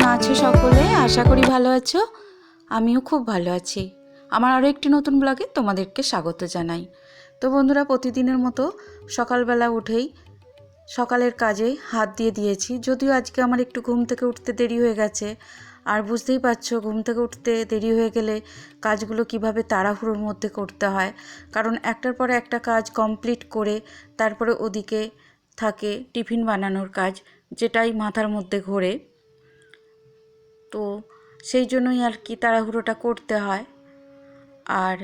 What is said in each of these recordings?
কেমন আছো সকলে? আশা করি ভালো আছো। আমিও খুব ভালো আছি। আমার আরও একটি নতুন ব্লগে তোমাদেরকে স্বাগত জানাই। তো বন্ধুরা, প্রতিদিনের মতো সকালবেলা উঠেই সকালের কাজে হাত দিয়ে দিয়েছি। যদিও আজকে আমার একটু ঘুম থেকে উঠতে দেরি হয়ে গেছে। আর বুঝতেই পারছ, ঘুম থেকে উঠতে দেরি হয়ে গেলে কাজগুলো কীভাবে তাড়াহুড়োর মধ্যে করতে হয়। কারণ একটার পরে একটা কাজ কমপ্লিট করে তারপরে ওদিকে থাকে টিফিন বানানোর কাজ, যেটাই মাথার মধ্যে ঘোরে। তো সেই জন্যই আর কি তাড়াহুড়োটা করতে হয়। আর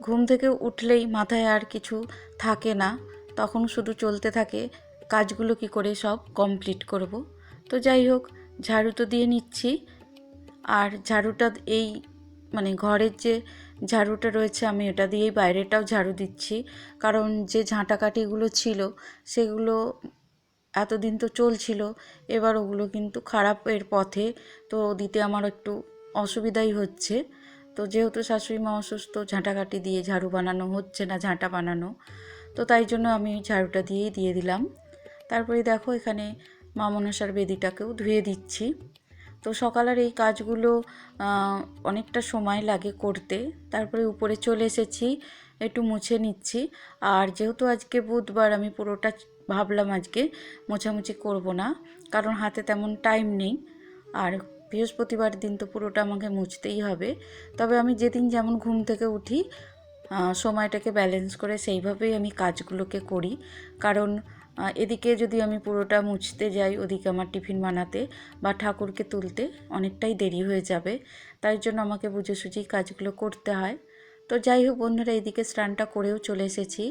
ঘুম থেকে উঠলেই মাথায় আর কিছু থাকে না। তখন শুধু চলতে থাকে, কাজগুলো কি করে সব কমপ্লিট করব। তো যাই হোক, ঝাড়ু তো দিয়ে নিচ্ছি। আর ঝাড়ুটা এই মানে ঘরের যে ঝাড়ুটা রয়েছে, আমি এটা দিয়েই বাইরেটাও ঝাড়ু দিচ্ছি। কারণ যে ঝাঁটাকাঠিগুলো ছিল, সেগুলো এতদিন তো চলছিল, এবার ওগুলো কিন্তু খারাপের পথে, তো দিতে আমার একটু অসুবিধাই হচ্ছে। তো যেহেতু শাশুড়ি মা অসুস্থ ঝাঁটাকাঠি দিয়ে ঝাড়ু বানানো হচ্ছে না, ঝাঁটা বানানো। তো তাই জন্য আমি ঝাড়ুটা দিয়েই দিয়ে দিলাম। তারপরে দেখো এখানে মা মনসার বেদিটাকেও ধুয়ে দিচ্ছি। তো সকালের এই কাজগুলো অনেকটা সময় লাগে করতে। তারপরে উপরে চলে এসেছি, একটু মুছে নিচ্ছি। আর যেহেতু আজকে বুধবার, আমি পুরোটা ভাবলাম আজকে মোছামুছি করব না, কারণ হাতে তেমন টাইম নেই। আর বৃহস্পতিবার দিন তো পুরোটা আমাকে মুছতেই হবে। তবে আমি যেদিন যেমন ঘুম থেকে উঠি সময়টাকে ব্যালেন্স করে সেইভাবেই আমি কাজগুলোকে করি। কারণ এদিকে যদি আমি পুরোটা মুছতে যাই, ওদিকে আমার টিফিন বানাতে বা ঠাকুরকে তুলতে অনেকটাই দেরি হয়ে যাবে। তাই জন্য আমাকে বুঝে সুঝেই কাজগুলো করতে হয়। তো যাই হোক বন্ধুরা, এদিকে স্নানটা করেও চলে এসেছি।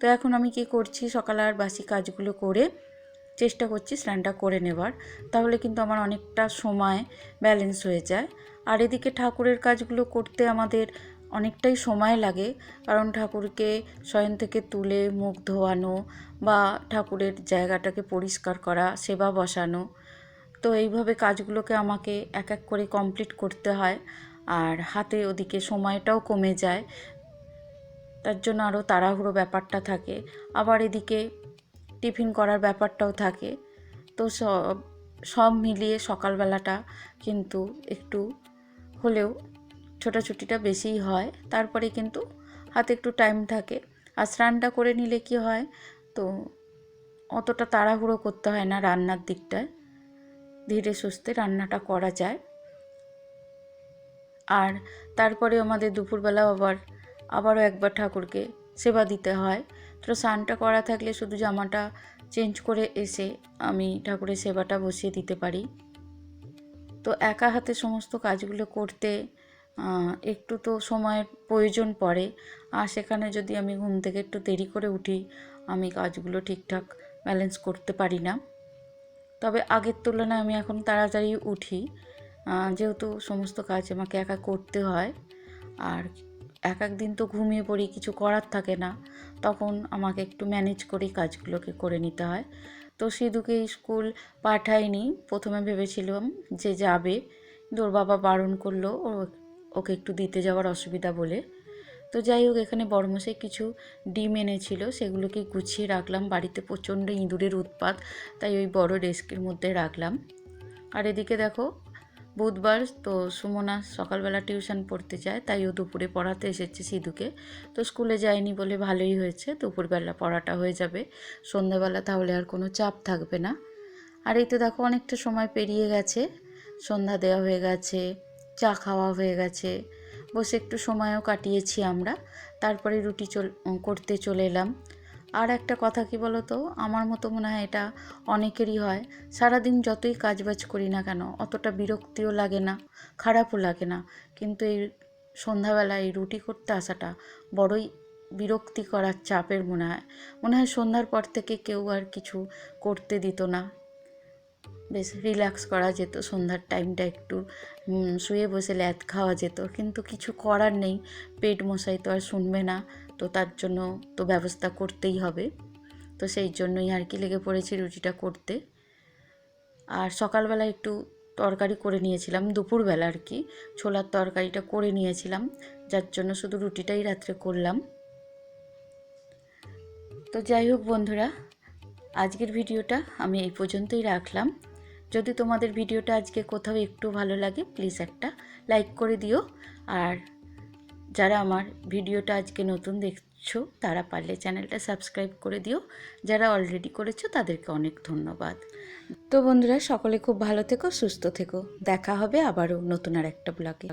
তো এখন আমি কি করছি, সকাল আর বাসি কাজগুলো করে চেষ্টা করছি স্নানটা করে নেবার। তাহলে কিন্তু আমার অনেকটা সময় ব্যালেন্স হয়ে যায়। আর এদিকে ঠাকুরের কাজগুলো করতে আমাদের অনেকটাই সময় লাগে। কারণ ঠাকুরকে শয়ন থেকে তুলে মুখ ধোয়ানো বা ঠাকুরের জায়গাটাকে পরিষ্কার করা, সেবা বসানো, তো এইভাবে কাজগুলোকে আমাকে এক এক করে কমপ্লিট করতে হয়। আর হাতে ওদিকে সময়টাও কমে যায়। তার জন্য আরও তাড়াহুড়ো ব্যাপারটা থাকে। আবার এদিকে টিফিন করার ব্যাপারটাও থাকে। তো সব সব মিলিয়ে সকালবেলাটা কিন্তু একটু হলেও ছোটাছুটিটা বেশিই হয়। তারপরে কিন্তু হাতে একটু টাইম থাকে। আর স্নানটা করে নিলে কি হয়? তো অতটা তাড়াহুড়ো করতে হয় না রান্নার দিকটায়। ধীরে সুস্থে রান্নাটা করা যায়। আর তারপরে আমাদের দুপুরবেলা আবার, আবারও একবার ঠাকুরকে সেবা দিতে হয়। তো স্নানটা করা থাকলে শুধু জামাটা চেঞ্জ করে এসে আমি ঠাকুরের সেবাটা বসিয়ে দিতে পারি। তো একা হাতে সমস্ত কাজগুলো করতে একটু তো সময়ের প্রয়োজন পড়ে। আর সেখানে যদি আমি ঘুম থেকে একটু দেরি করে উঠি, আমি কাজগুলো ঠিকঠাক ব্যালেন্স করতে পারি না। তবে আগের তুলনায় আমি এখন তাড়াতাড়ি উঠি। যেহেতু সমস্ত কাজ আমাকে একা করতে হয়, আর এক এক দিন তো ঘুমিয়ে পড়ি, কিছু করার থাকে না, তখন আমাকে একটু ম্যানেজ করেই কাজগুলোকে করে নিতে হয়। তো সিধুকে স্কুল পাঠাইনি, প্রথমে ভেবেছিলাম যে যাবে, কিন্তু ওর বাবা বারণ করল, ও ওকে একটু দিতে যাওয়ার অসুবিধা বলে। তো যাই হোক, এখানে বড়মশাই কিছু ডিম এনেছিল, সেগুলোকে গুছিয়ে রাখলাম। বাড়িতে প্রচণ্ড ইঁদুরের উৎপাত, তাই ওই বড় ডেস্কের মধ্যে রাখলাম। আর এদিকে দেখো বুধবার তো সুমনা সকালবেলা টিউশন পড়তে যায়, তাই ও দুপুরে পড়াতে এসেছে সিধুকে। তো স্কুলে যায়নি বলে ভালোই হয়েছে, দুপুরবেলা পড়াটা হয়ে যাবে। সন্ধ্যাবেলা তাহলে আর কোনো চাপ থাকবে না। আর এই তো দেখো অনেকটা সময় পেরিয়ে গেছে। সন্ধ্যা দেওয়া হয়ে গেছে, চা খাওয়া হয়ে গেছে। বসে একটু সময়ও কাটিয়েছি আমরা। তারপরে রুটি চল করতে চলে এলাম। আর একটা কথা কি বলো তো আমার মতো মনে হয় এটা অনেকেরই হয়। সারাদিন যতই কাজবাজ করি না কেন, অতটা বিরক্তিও লাগে না, খারাপও লাগে না। কিন্তু এই সন্ধ্যাবেলা এই রুটি করতে আসাটা বড়ই বিরক্তি করার চাপের মনে হয়। মনে হয় সন্ধ্যার পর থেকে কেউ আর কিছু করতে দিত না। বেশ রিল্যাক্স করা যেত, সন্ধ্যার টাইমটা একটু শুয়ে বসে ল্যাদ খাওয়া যেত। কিন্তু কিছু করার নেই, পেট মশাই তো আর শুনবে না, তো তার জন্য তো ব্যবস্থা করতেই হবে। তো সেই জন্যই আর কি লেগে পড়েছি রুটিটা করতে। আর সকালবেলা একটু তরকারি করে নিয়েছিলাম, দুপুরবেলা আর কি। ছোলার তরকারিটা করে নিয়েছিলাম, যার জন্য শুধু রুটিটাই রাত্রে করলাম। তো যাই হোক বন্ধুরা আজকের ভিডিওটা আমি এই পর্যন্তই রাখলাম। যদি তোমাদের ভিডিওটা আজকে কোথাও একটু ভালো লাগে প্লিজ একটা লাইক করে দিও। আর যারা আমার ভিডিওটা আজকে নতুন দেখছ, তারা পারলে চ্যানেলটা সাবস্ক্রাইব করে দিও। যারা অলরেডি করেছ, তাদেরকে অনেক ধন্যবাদ। তো বন্ধুরা, সকলে খুব ভালো থেকো, সুস্থ থেকো। দেখা হবে আবারও নতুন আর একটা ব্লগে